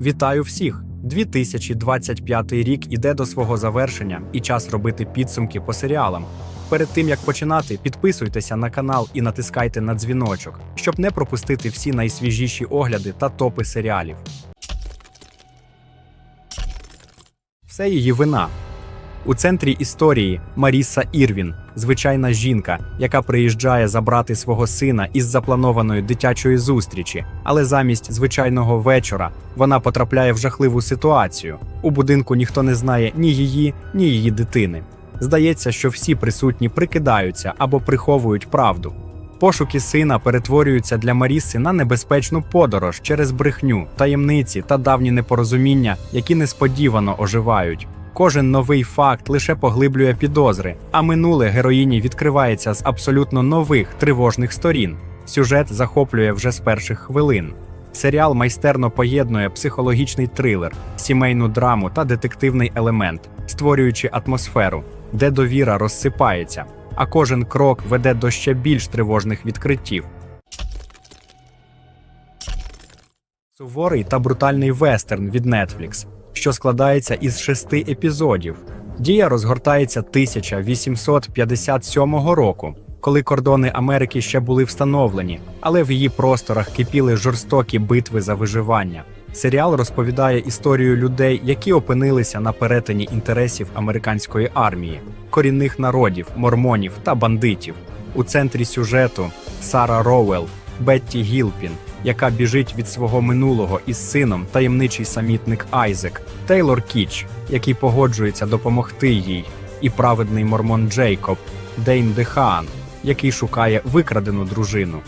Вітаю всіх! 2025 рік іде до свого завершення і час робити підсумки по серіалам. Перед тим як починати, підписуйтеся на канал і натискайте на дзвіночок, щоб не пропустити всі найсвіжіші огляди та топи серіалів. Все її вина. У центрі історії Маріса Ірвін, звичайна жінка, яка приїжджає забрати свого сина із запланованої дитячої зустрічі, але замість звичайного вечора вона потрапляє в жахливу ситуацію. У будинку ніхто не знає ні її, ні її дитини. Здається, що всі присутні прикидаються або приховують правду. Пошуки сина перетворюються для Маріси на небезпечну подорож через брехню, таємниці та давні непорозуміння, які несподівано оживають. Кожен новий факт лише поглиблює підозри, а минуле героїні відкривається з абсолютно нових тривожних сторін. Сюжет захоплює вже з перших хвилин. Серіал майстерно поєднує психологічний трилер, сімейну драму та детективний елемент, створюючи атмосферу, де довіра розсипається, а кожен крок веде до ще більш тривожних відкриттів. Суворий та брутальний вестерн від Netflix, що складається із шести епізодів. Дія розгортається 1857 року, коли кордони Америки ще були встановлені, але в її просторах кипіли жорстокі битви за виживання. Серіал розповідає історію людей, які опинилися на перетині інтересів американської армії, корінних народів, мормонів та бандитів. У центрі сюжету Сара Роуел, Бетті Гілпін, яка біжить від свого минулого із сином таємничий самітник Айзек, Тейлор Кіч, який погоджується допомогти їй, і праведний мормон Джейкоб, Дейн Дехаан, який шукає викрадену дружину.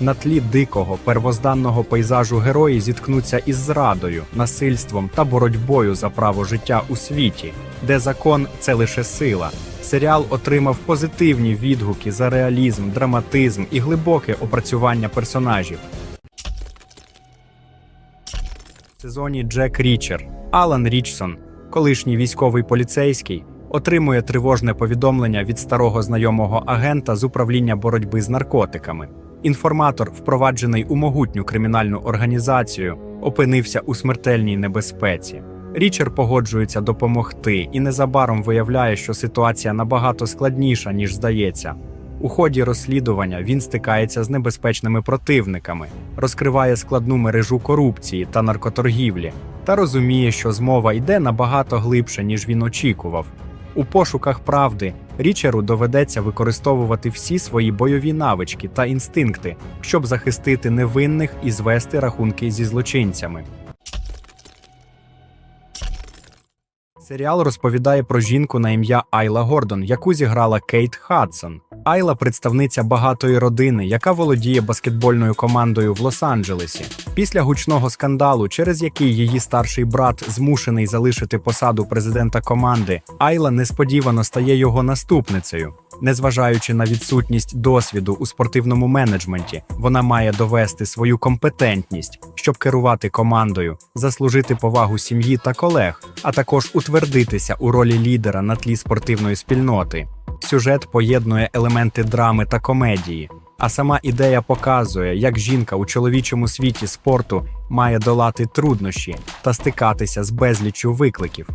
На тлі дикого первозданного пейзажу герої зіткнуться із зрадою, насильством та боротьбою за право життя у світі, де закон це лише сила. Серіал отримав позитивні відгуки за реалізм, драматизм і глибоке опрацювання персонажів. Сезоні Джек Річер, Алан Річсон, колишній військовий поліцейський, отримує тривожне повідомлення від старого знайомого агента з управління боротьби з наркотиками. Інформатор, впроваджений у могутню кримінальну організацію, опинився у смертельній небезпеці. Річер погоджується допомогти і незабаром виявляє, що ситуація набагато складніша, ніж здається. У ході розслідування він стикається з небезпечними противниками, розкриває складну мережу корупції та наркоторгівлі, та розуміє, що змова йде набагато глибше, ніж він очікував. У пошуках правди Річеру доведеться використовувати всі свої бойові навички та інстинкти, щоб захистити невинних і звести рахунки зі злочинцями. Серіал розповідає про жінку на ім'я Айла Гордон, яку зіграла Кейт Хадсон. Айла представниця багатої родини, яка володіє баскетбольною командою в Лос-Анджелесі. Після гучного скандалу, через який її старший брат змушений залишити посаду президента команди, Айла несподівано стає його наступницею. Незважаючи на відсутність досвіду у спортивному менеджменті, вона має довести свою компетентність, щоб керувати командою, заслужити повагу сім'ї та колег, а також утвердитися у ролі лідера на тлі спортивної спільноти. Сюжет поєднує елементи драми та комедії, а сама ідея показує, як жінка у чоловічому світі спорту має долати труднощі та стикатися з безліччю викликів.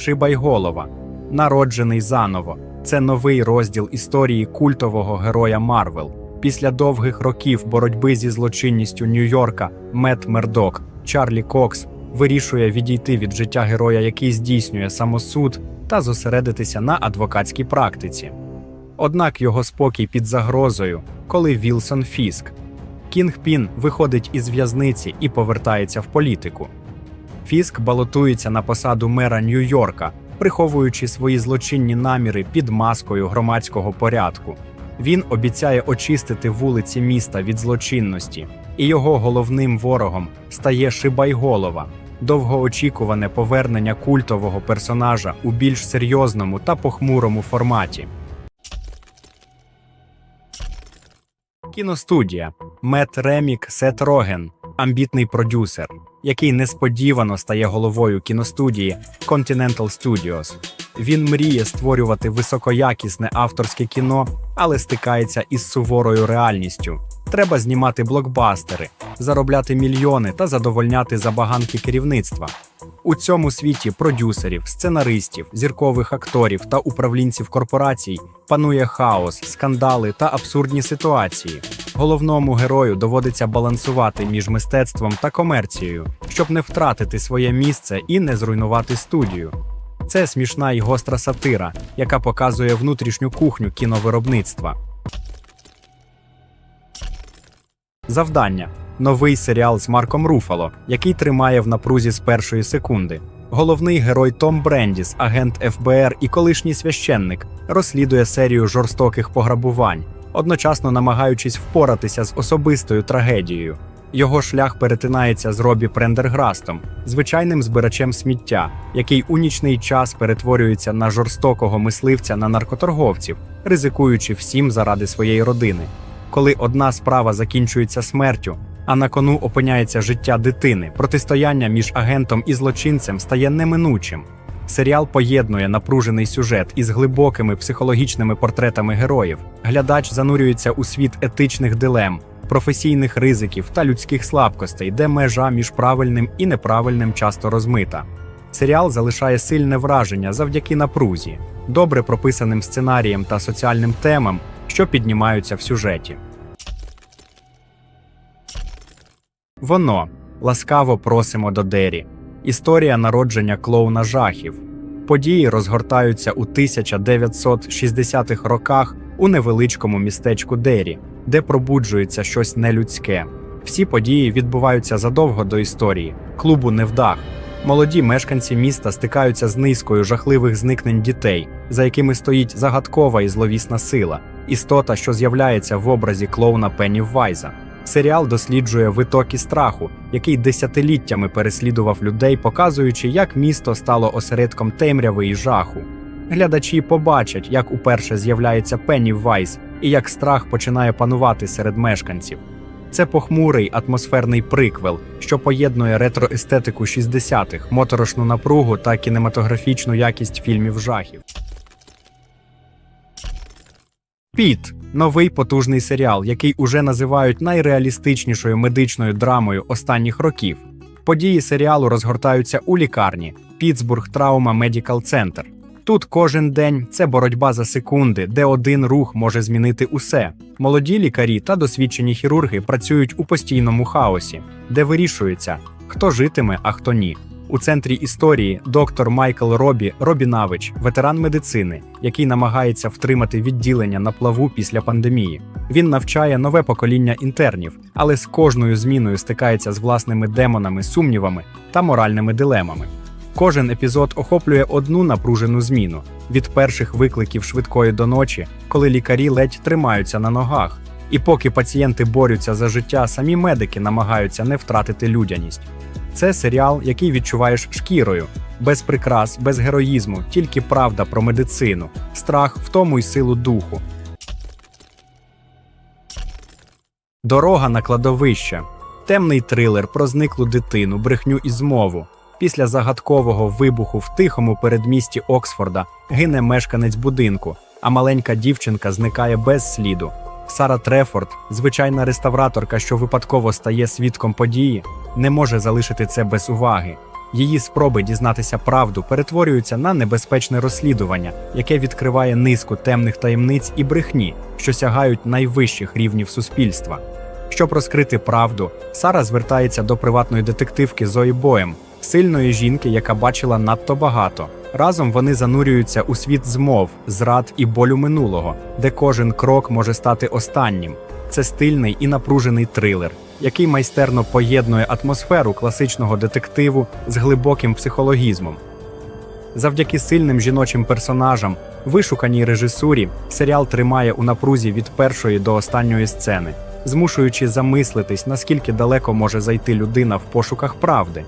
Шибайголова, народжений заново. Це новий розділ історії культового героя Марвел. Після довгих років боротьби зі злочинністю Нью-Йорка Мет Мердок Чарлі Кокс вирішує відійти від життя героя, який здійснює самосуд, та зосередитися на адвокатській практиці. Однак його спокій під загрозою, коли Вілсон Фіск. Кінг Пін виходить із в'язниці і повертається в політику. Фіск балотується на посаду мера Нью-Йорка, приховуючи свої злочинні наміри під маскою громадського порядку. Він обіцяє очистити вулиці міста від злочинності, і його головним ворогом стає Шибайголова, довгоочікуване повернення культового персонажа у більш серйозному та похмурому форматі. Кіностудія Мет Ремік Сет Роген, амбітний продюсер, який несподівано стає головою кіностудії Continental Studios. Він мріє створювати високоякісне авторське кіно, але стикається із суворою реальністю. Треба знімати блокбастери, заробляти мільйони та задовольняти забаганки керівництва. У цьому світі продюсерів, сценаристів, зіркових акторів та управлінців корпорацій панує хаос, скандали та абсурдні ситуації. Головному герою доводиться балансувати між мистецтвом та комерцією, щоб не втратити своє місце і не зруйнувати студію. Це смішна й гостра сатира, яка показує внутрішню кухню кіновиробництва. Завдання новий серіал з Марком Руфало, який тримає в напрузі з першої секунди. Головний герой Том Брендіс, агент ФБР і колишній священник, розслідує серію жорстоких пограбувань, одночасно намагаючись впоратися з особистою трагедією. Його шлях перетинається з Робі Прендерграстом, звичайним збирачем сміття, який у нічний час перетворюється на жорстокого мисливця на наркоторговців, ризикуючи всім заради своєї родини. Коли одна справа закінчується смертю, а на кону опиняється життя дитини, протистояння між агентом і злочинцем стає неминучим. Серіал поєднує напружений сюжет із глибокими психологічними портретами героїв. Глядач занурюється у світ етичних дилем, професійних ризиків та людських слабкостей, де межа між правильним і неправильним часто розмита. Серіал залишає сильне враження завдяки напрузі, добре прописаним сценарієм та соціальним темам, що піднімаються в сюжеті. Воно ласкаво просимо до Дері. Історія народження клоуна жахів. Події розгортаються у 1960-х роках у невеличкому містечку Дері, де пробуджується щось нелюдське. Всі події відбуваються задовго до історії, клубу невдах. Молоді мешканці міста стикаються з низкою жахливих зникнень дітей, за якими стоїть загадкова і зловісна сила, істота, що з'являється в образі клоуна Пенні Вайза. Серіал досліджує витоки страху, який десятиліттями переслідував людей, показуючи, як місто стало осередком темряви і жаху. Глядачі побачать, як уперше з'являється Пенні Вайс і як страх починає панувати серед мешканців. Це похмурий атмосферний приквел, що поєднує ретроестетику 60-х, моторошну напругу та кінематографічну якість фільмів жахів. Піт новий потужний серіал, який уже називають найреалістичнішою медичною драмою останніх років. Події серіалу розгортаються у лікарні Пітсбург Траума Медікал Центр. Тут кожен день це боротьба за секунди, де один рух може змінити усе. Молоді лікарі та досвідчені хірурги працюють у постійному хаосі, де вирішується, хто житиме, а хто ні. У центрі історії доктор Майкл Робі Робінавич, ветеран медицини, який намагається втримати відділення на плаву після пандемії. Він навчає нове покоління інтернів, але з кожною зміною стикається з власними демонами, сумнівами та моральними дилемами. Кожен епізод охоплює одну напружену зміну від перших викликів швидкої до ночі, коли лікарі ледь тримаються на ногах. І поки пацієнти борються за життя, самі медики намагаються не втратити людяність. Це серіал, який відчуваєш шкірою, без прикрас, без героїзму, тільки правда про медицину, страх, втому й силу духу. Дорога на кладовище. Темний трилер про зниклу дитину, брехню і змову. Після загадкового вибуху в тихому передмісті Оксфорда гине мешканець будинку, а маленька дівчинка зникає без сліду. Сара Трефорд, звичайна реставраторка, що випадково стає свідком події, не може залишити це без уваги. Її спроби дізнатися правду перетворюються на небезпечне розслідування, яке відкриває низку темних таємниць і брехні, що сягають найвищих рівнів суспільства. Щоб розкрити правду, Сара звертається до приватної детективки Зої Боєм, сильної жінки, яка бачила надто багато. Разом вони занурюються у світ змов, зрад і болю минулого, де кожен крок може стати останнім. Це стильний і напружений трилер, який майстерно поєднує атмосферу класичного детективу з глибоким психологізмом. Завдяки сильним жіночим персонажам, вишуканій режисурі, серіал тримає у напрузі від першої до останньої сцени, змушуючи замислитись, наскільки далеко може зайти людина в пошуках правди.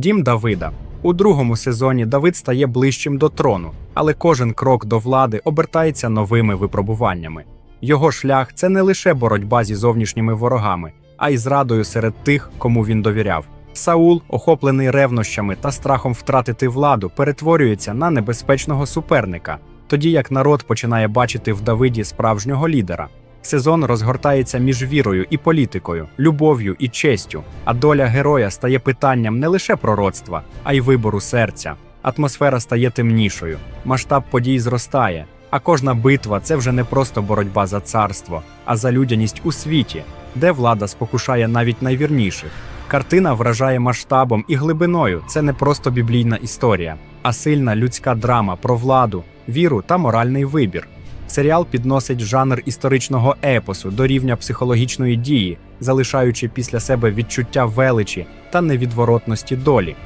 Дім Давида. У другому сезоні Давид стає ближчим до трону, але кожен крок до влади обертається новими випробуваннями. Його шлях це не лише боротьба зі зовнішніми ворогами, а й зрадою серед тих, кому він довіряв. Саул, охоплений ревнощами та страхом втратити владу, перетворюється на небезпечного суперника. тоді як народ починає бачити в Давиді справжнього лідера. Сезон розгортається між вірою і політикою, любов'ю і честю, а доля героя стає питанням не лише пророцтва, а й вибору серця. Атмосфера стає темнішою, масштаб подій зростає, а кожна битва це вже не просто боротьба за царство, а за людяність у світі, де влада спокушає навіть найвірніших. Картина вражає масштабом і глибиною. Це не просто біблійна історія, а сильна людська драма про владу, віру та моральний вибір. Серіал підносить жанр історичного епосу до рівня психологічної дії, залишаючи після себе відчуття величі та невідворотності долі.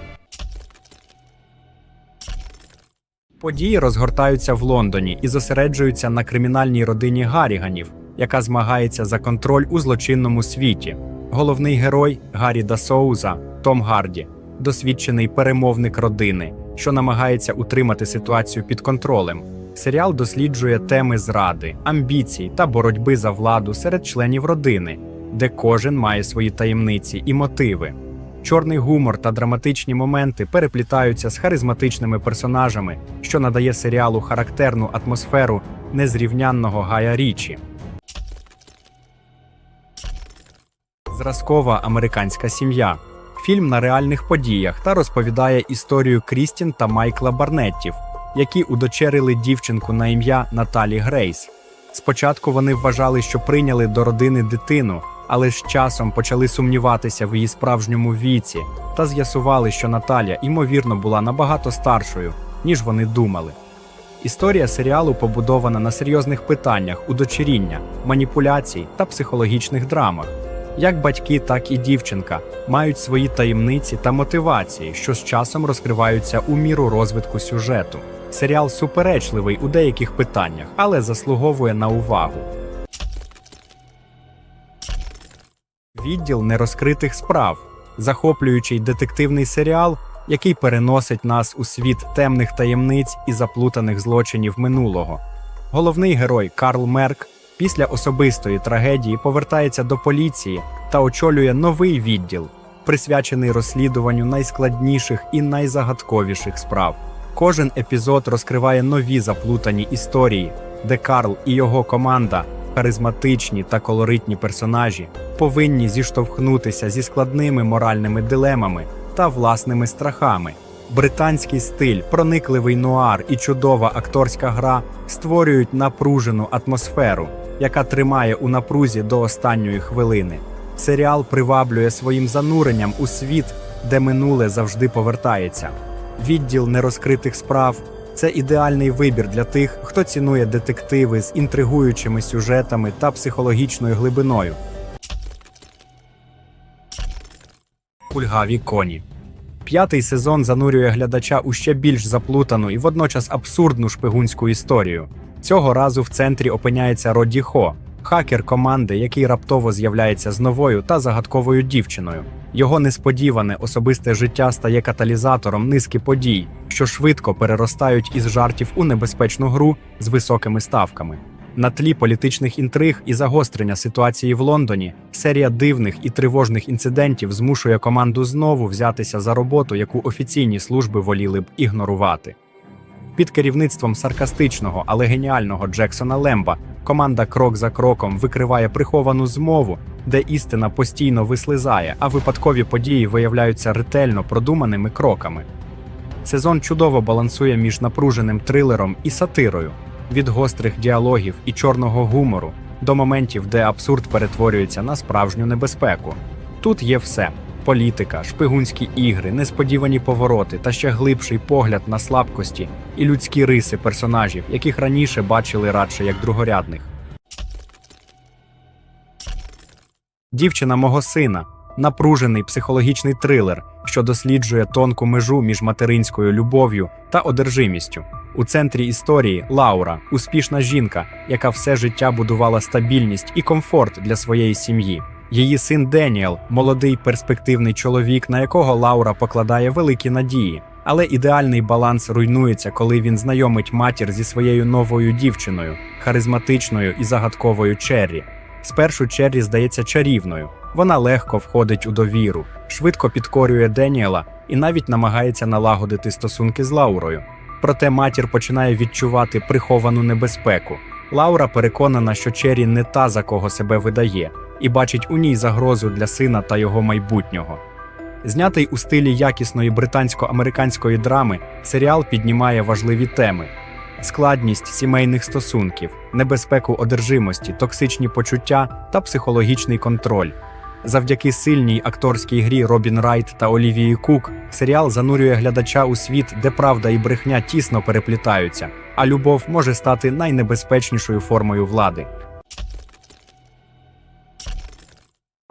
Події розгортаються в Лондоні і зосереджуються на кримінальній родині Гаріганів, яка змагається за контроль у злочинному світі. Головний герой Гаррі Дасоуза Том Гарді, досвідчений перемовник родини, що намагається утримати ситуацію під контролем. Серіал досліджує теми зради, амбіцій та боротьби за владу серед членів родини, де кожен має свої таємниці і мотиви. Чорний гумор та драматичні моменти переплітаються з харизматичними персонажами, що надає серіалу характерну атмосферу незрівнянного Гая Річі. Зразкова американська сім'я. Фільм на реальних подіях та розповідає історію Крістін та Майкла Барнеттів, які удочерили дівчинку на ім'я Наталі Грейс. Спочатку вони вважали, що прийняли до родини дитину, але з часом почали сумніватися в її справжньому віці та з'ясували, що Наталя, ймовірно, була набагато старшою, ніж вони думали. Історія серіалу побудована на серйозних питаннях удочеріння, маніпуляцій та психологічних драмах. Як батьки, так і дівчинка мають свої таємниці та мотивації, що з часом розкриваються у міру розвитку сюжету. Серіал суперечливий у деяких питаннях, але заслуговує на увагу. Відділ нерозкритих справ захоплюючий детективний серіал, який переносить нас у світ темних таємниць і заплутаних злочинів минулого. Головний герой Карл Мерк після особистої трагедії повертається до поліції та очолює новий відділ, присвячений розслідуванню найскладніших і найзагадковіших справ. Кожен епізод розкриває нові заплутані історії, де Карл і його команда, харизматичні та колоритні персонажі, повинні зіштовхнутися зі складними моральними дилемами та власними страхами. Британський стиль, проникливий нуар і чудова акторська гра створюють напружену атмосферу, яка тримає у напрузі до останньої хвилини. Серіал приваблює своїм зануренням у світ, де минуле завжди повертається. Відділ нерозкритих справ це ідеальний вибір для тих, хто цінує детективи з інтригуючими сюжетами та психологічною глибиною. Кульгаві коні. П'ятий сезон занурює глядача у ще більш заплутану і водночас абсурдну шпигунську історію. Цього разу в центрі опиняється Родді Хо, хакер команди, який раптово з'являється з новою та загадковою дівчиною. Його несподіване особисте життя стає каталізатором низки подій, що швидко переростають із жартів у небезпечну гру з високими ставками. На тлі політичних інтриг і загострення ситуації в Лондоні серія дивних і тривожних інцидентів змушує команду знову взятися за роботу, яку офіційні служби воліли б ігнорувати. Під керівництвом саркастичного, але геніального Джексона Лемба команда крок за кроком викриває приховану змову, де істина постійно вислизає, а випадкові події виявляються ретельно продуманими кроками. Сезон чудово балансує між напруженим трилером і сатирою, від гострих діалогів і чорного гумору до моментів, де абсурд перетворюється на справжню небезпеку. Тут є все: політика, шпигунські ігри, несподівані повороти та ще глибший погляд на слабкості і людські риси персонажів, яких раніше бачили радше як другорядних. Дівчина мого сина напружений психологічний трилер, що досліджує тонку межу між материнською любов'ю та одержимістю. У центрі історії Лаура, успішна жінка, яка все життя будувала стабільність і комфорт для своєї сім'ї. Її син Деніел молодий перспективний чоловік, на якого Лаура покладає великі надії. Але ідеальний баланс руйнується, коли він знайомить матір зі своєю новою дівчиною, харизматичною і загадковою Черрі. Спершу Черрі здається чарівною. Вона легко входить у довіру, швидко підкорює Деніела і навіть намагається налагодити стосунки з Лаурою. Проте матір починає відчувати приховану небезпеку. Лаура переконана, що Чері не та, за кого себе видає, і бачить у ній загрозу для сина та його майбутнього. Знятий у стилі якісної британсько-американської драми, серіал піднімає важливі теми: складність сімейних стосунків, небезпеку одержимості, токсичні почуття та психологічний контроль. Завдяки сильній акторській грі Робін Райт та Олівії Кук серіал занурює глядача у світ, де правда і брехня тісно переплітаються, а любов може стати найнебезпечнішою формою влади.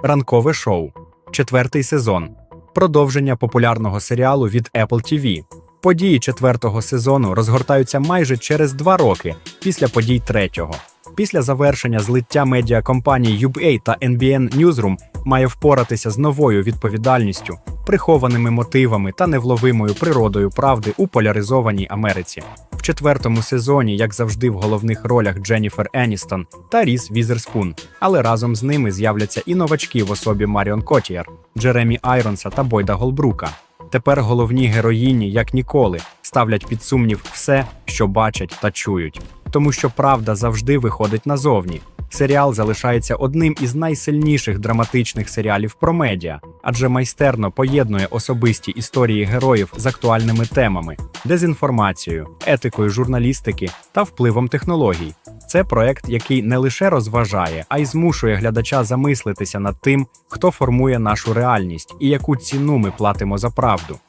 Ранкове шоу. Четвертий сезон. Продовження популярного серіалу від Apple TV. Події четвертого сезону розгортаються майже через два роки після подій третього. Після завершення злиття медіакомпаній UBA та NBN Newsroom має впоратися з новою відповідальністю, прихованими мотивами та невловимою природою правди у поляризованій Америці. В четвертому сезоні, як завжди, в головних ролях Дженніфер Еністон та Ріс Візерспун, але разом з ними з'являться і новачки в особі Маріон Котієр, Джеремі Айронса та Бойда Голбрука. Тепер головні героїні, як ніколи, ставлять під сумнів все, що бачать та чують, тому що правда завжди виходить назовні. Серіал залишається одним із найсильніших драматичних серіалів про медіа, адже майстерно поєднує особисті історії героїв з актуальними темами, дезінформацією, етикою журналістики та впливом технологій. Це проект, який не лише розважає, а й змушує глядача замислитися над тим, хто формує нашу реальність і яку ціну ми платимо за правду.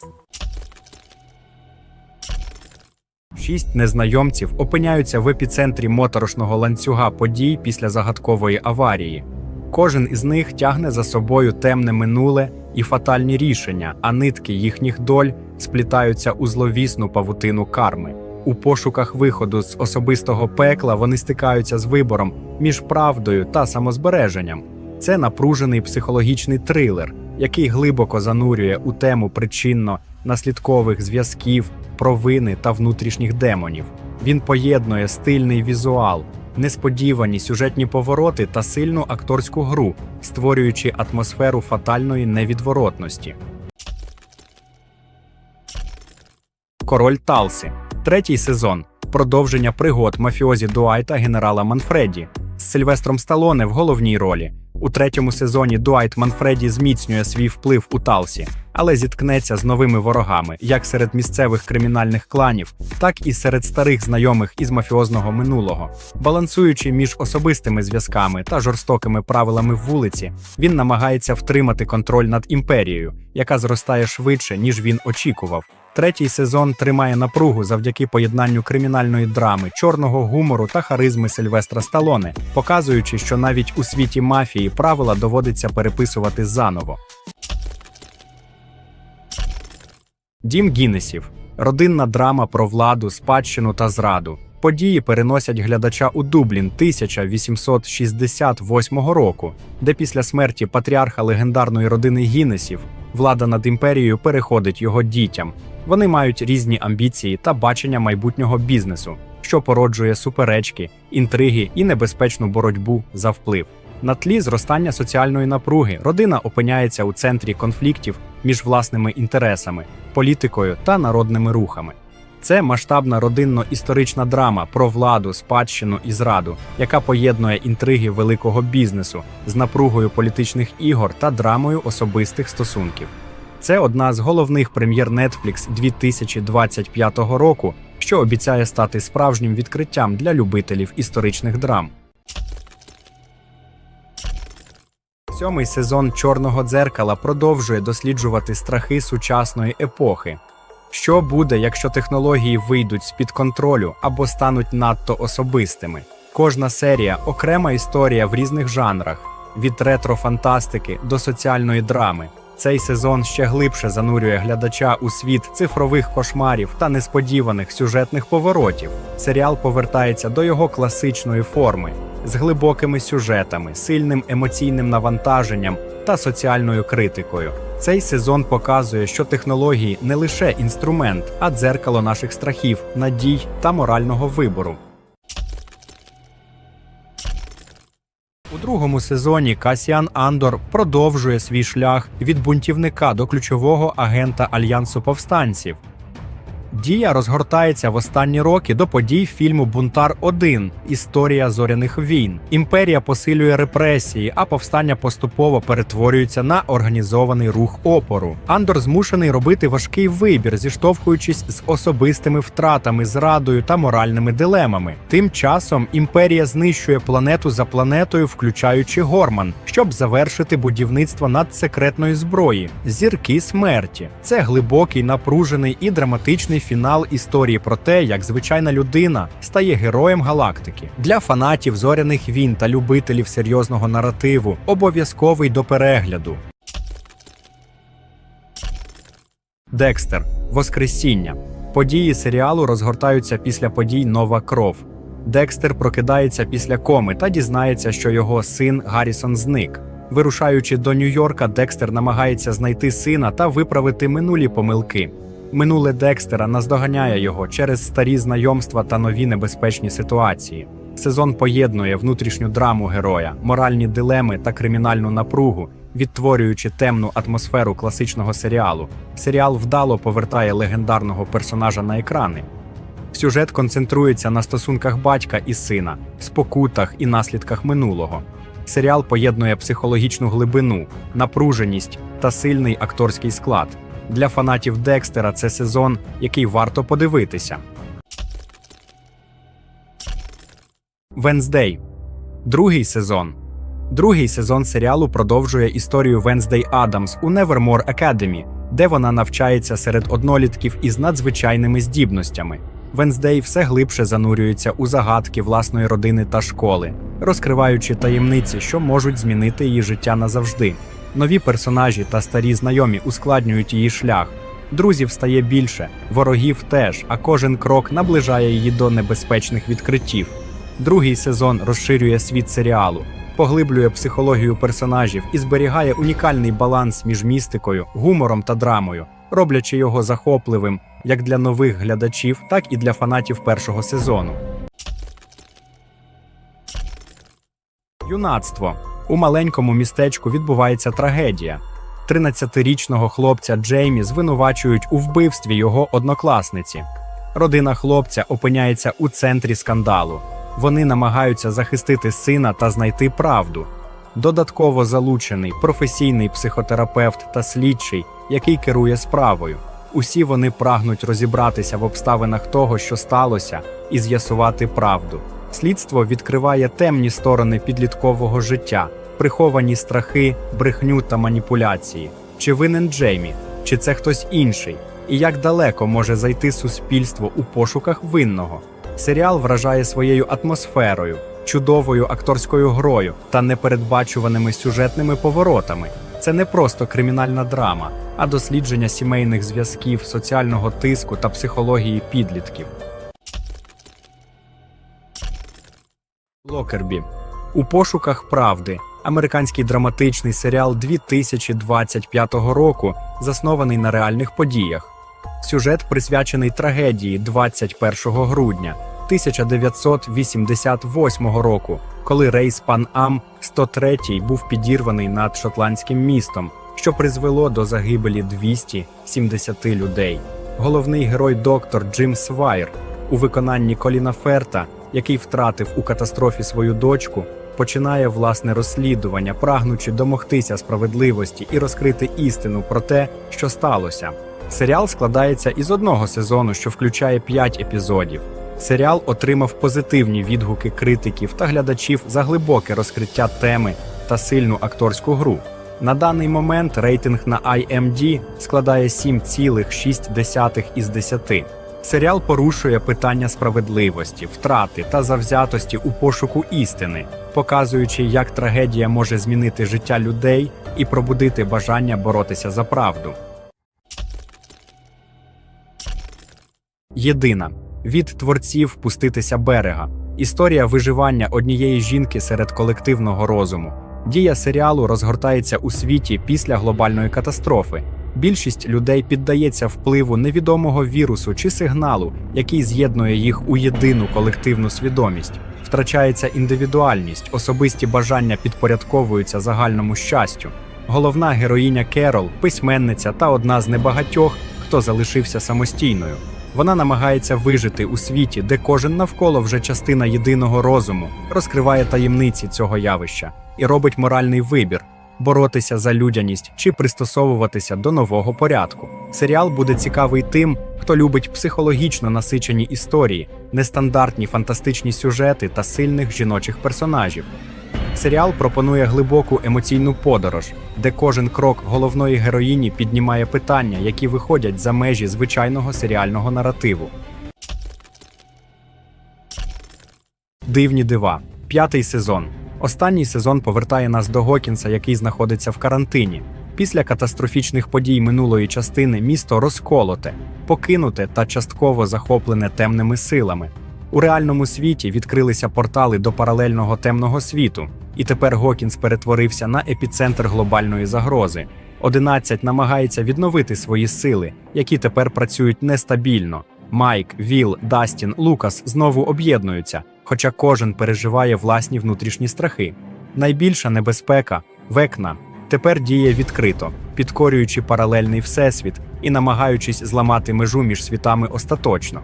Шість незнайомців опиняються в епіцентрі моторошного ланцюга подій після загадкової аварії. Кожен із них тягне за собою темне минуле і фатальні рішення, а нитки їхніх доль сплітаються у зловісну павутину карми. У пошуках виходу з особистого пекла вони стикаються з вибором між правдою та самозбереженням. Це напружений психологічний трилер, який глибоко занурює у тему причинно-наслідкових зв'язків, провини та внутрішніх демонів. Він поєднує стильний візуал, несподівані сюжетні повороти та сильну акторську гру, створюючи атмосферу фатальної невідворотності. Король Талси. Третій сезон. Продовження пригод мафіозі Дуайта генерала Манфреді з Сильвестром Сталоне в головній ролі. У третьому сезоні Дуайт Манфреді зміцнює свій вплив у Талсі, але зіткнеться з новими ворогами як серед місцевих кримінальних кланів, так і серед старих знайомих із мафіозного минулого. Балансуючи між особистими зв'язками та жорстокими правилами вулиці, він намагається втримати контроль над імперією, яка зростає швидше, ніж він очікував. Третій сезон тримає напругу завдяки поєднанню кримінальної драми, чорного гумору та харизми Сильвестра Сталоне, показуючи, що навіть у світі мафії правила доводиться переписувати заново. Дім Гіннесів родинна драма про владу, спадщину та зраду. Події переносять глядача у Дублін 1868 року, де після смерті патріарха легендарної родини Гіннесів влада над імперією переходить його дітям. Вони мають різні амбіції та бачення майбутнього бізнесу, що породжує суперечки, інтриги і небезпечну боротьбу за вплив. На тлі зростання соціальної напруги родина опиняється у центрі конфліктів між власними інтересами, політикою та народними рухами. Це масштабна родинно-історична драма про владу, спадщину і зраду, яка поєднує інтриги великого бізнесу з напругою політичних ігор та драмою особистих стосунків. Це одна з головних прем'єр Netflix 2025 року, що обіцяє стати справжнім відкриттям для любителів історичних драм. Сьомий сезон Чорного дзеркала продовжує досліджувати страхи сучасної епохи. Що буде, якщо технології вийдуть з-під контролю або стануть надто особистими? Кожна серія окрема історія в різних жанрах від ретро-фантастики до соціальної драми. Цей сезон ще глибше занурює глядача у світ цифрових кошмарів та несподіваних сюжетних поворотів. Серіал повертається до його класичної форми з глибокими сюжетами, сильним емоційним навантаженням та соціальною критикою. Цей сезон показує, що технології не лише інструмент, а дзеркало наших страхів, надій та морального вибору. Другому сезоні Касіан Андор продовжує свій шлях від бунтівника до ключового агента альянсу повстанців. Дія розгортається в останні роки до подій фільму Бунтар 1 Історія зоряних війн. Імперія посилює репресії, а повстання поступово перетворюється на організований рух опору. Андор змушений робити важкий вибір, зіштовхуючись з особистими втратами, зрадою та моральними дилемами. Тим часом імперія знищує планету за планетою, включаючи Горман, щоб завершити будівництво надсекретної зброї зірки смерті. Це глибокий, напружений і драматичний фінал історії про те, як звичайна людина стає героєм галактики. Для фанатів зоряних війн та любителів серйозного наративу обов'язковий до перегляду. Декстер Воскресіння. Події серіалу розгортаються після подій Нова кров. Декстер прокидається після коми та дізнається, що його син Гаррісон зник. Вирушаючи до Нью-Йорка, Декстер намагається знайти сина та виправити минулі помилки. Минуле Декстера наздоганяє його через старі знайомства та нові небезпечні ситуації. Сезон поєднує внутрішню драму героя, моральні дилеми та кримінальну напругу, відтворюючи темну атмосферу класичного серіалу. Серіал вдало повертає легендарного персонажа на екрани. Сюжет концентрується на стосунках батька і сина, спокутах і наслідках минулого. Серіал поєднує психологічну глибину, напруженість та сильний акторський склад. Для фанатів Декстера це сезон, який варто подивитися. Венздей. Другий сезон. Другий сезон серіалу продовжує історію Венздей Адамс у Nevermore Academy, де вона навчається серед однолітків із надзвичайними здібностями. Венздей все глибше занурюється у загадки власної родини та школи, розкриваючи таємниці, що можуть змінити її життя назавжди. Нові персонажі та старі знайомі ускладнюють її шлях. Друзів стає більше, ворогів теж, а кожен крок наближає її до небезпечних відкриттів. Другий сезон розширює світ серіалу, поглиблює психологію персонажів і зберігає унікальний баланс між містикою, гумором та драмою, роблячи його захопливим як для нових глядачів, так і для фанатів першого сезону. Юнацтво у маленькому містечку відбувається трагедія. 13-річного хлопця Джеймі звинувачують у вбивстві його однокласниці. Родина хлопця опиняється у центрі скандалу. Вони намагаються захистити сина та знайти правду. Додатково залучений професійний психотерапевт та слідчий, який керує справою. Усі вони прагнуть розібратися в обставинах того, що сталося, і з'ясувати правду. Слідство відкриває темні сторони підліткового життя, приховані страхи, брехню та маніпуляції. Чи винен Джеймі, чи це хтось інший? І як далеко може зайти суспільство у пошуках винного? Серіал вражає своєю атмосферою, чудовою акторською грою та непередбачуваними сюжетними поворотами. Це не просто кримінальна драма, а дослідження сімейних зв'язків, соціального тиску та психології підлітків. Локербі у пошуках правди. Американський драматичний серіал 2025 року, заснований на реальних подіях. Сюжет присвячений трагедії 21 грудня 1988 року, коли рейс Пан Ам 103 був підірваний над шотландським містом, що призвело до загибелі 270 людей. Головний герой доктор Джим Свайр у виконанні Коліна Ферта, який втратив у катастрофі свою дочку, починає власне розслідування, прагнучи домогтися справедливості і розкрити істину про те, що сталося. Серіал складається із одного сезону, що включає 5 епізодів. Серіал отримав позитивні відгуки критиків та глядачів за глибоке розкриття теми та сильну акторську гру. На даний момент рейтинг на IMD складає 7,6 із 10. Серіал порушує питання справедливості, втрати та завзятості у пошуку істини, показуючи, як трагедія може змінити життя людей і пробудити бажання боротися за правду. Єдина від творців пуститися берега. Історія виживання однієї жінки серед колективного розуму. Дія серіалу розгортається у світі після глобальної катастрофи. Більшість людей піддається впливу невідомого вірусу чи сигналу, який з'єднує їх у єдину колективну свідомість. Втрачається індивідуальність, особисті бажання підпорядковуються загальному щастю. Головна героїня Керол, письменниця та одна з небагатьох, хто залишився самостійною. Вона намагається вижити у світі, де кожен навколо вже частина єдиного розуму, розкриває таємниці цього явища і робить моральний вибір боротися за людяність чи пристосовуватися до нового порядку. Серіал буде цікавий тим, хто любить психологічно насичені історії, нестандартні фантастичні сюжети та сильних жіночих персонажів. Серіал пропонує глибоку емоційну подорож, де кожен крок головної героїні піднімає питання, які виходять за межі звичайного серіального наративу. Дивні дива. П'ятий сезон. Останній сезон повертає нас до Гокінса, який знаходиться в карантині. Після катастрофічних подій минулої частини місто розколоте, покинуте та частково захоплене темними силами. У реальному світі відкрилися портали до паралельного темного світу, і тепер Гокінс перетворився на епіцентр глобальної загрози. 11 намагається відновити свої сили, які тепер працюють нестабільно. Майк, Віл, Дастін, Лукас знову об'єднуються, хоча кожен переживає власні внутрішні страхи. Найбільша небезпека векна тепер діє відкрито, підкорюючи паралельний всесвіт і намагаючись зламати межу між світами остаточно.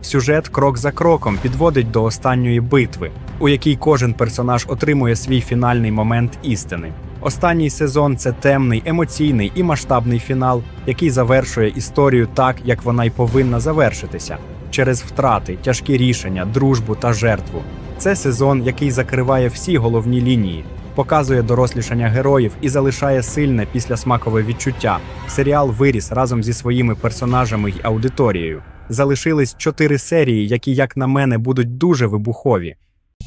Сюжет крок за кроком підводить до останньої битви, у якій кожен персонаж отримує свій фінальний момент істини. Останній сезон це темний, емоційний і масштабний фінал, який завершує історію так, як вона й повинна завершитися через втрати, тяжкі рішення, дружбу та жертву. Це сезон, який закриває всі головні лінії, показує дорослішання героїв і залишає сильне післясмакове відчуття. Серіал виріс разом зі своїми персонажами й аудиторією. Залишились чотири серії, які, як на мене, будуть дуже вибухові.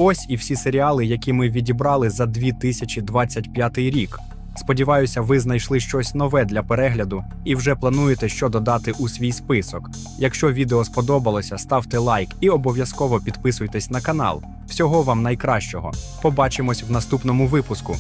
Ось і всі серіали, які ми відібрали за 2025 рік. Сподіваюся, ви знайшли щось нове для перегляду і вже плануєте, що додати у свій список. Якщо відео сподобалося, ставте лайк і обов'язково підписуйтесь на канал. Всього вам найкращого. Побачимось в наступному випуску.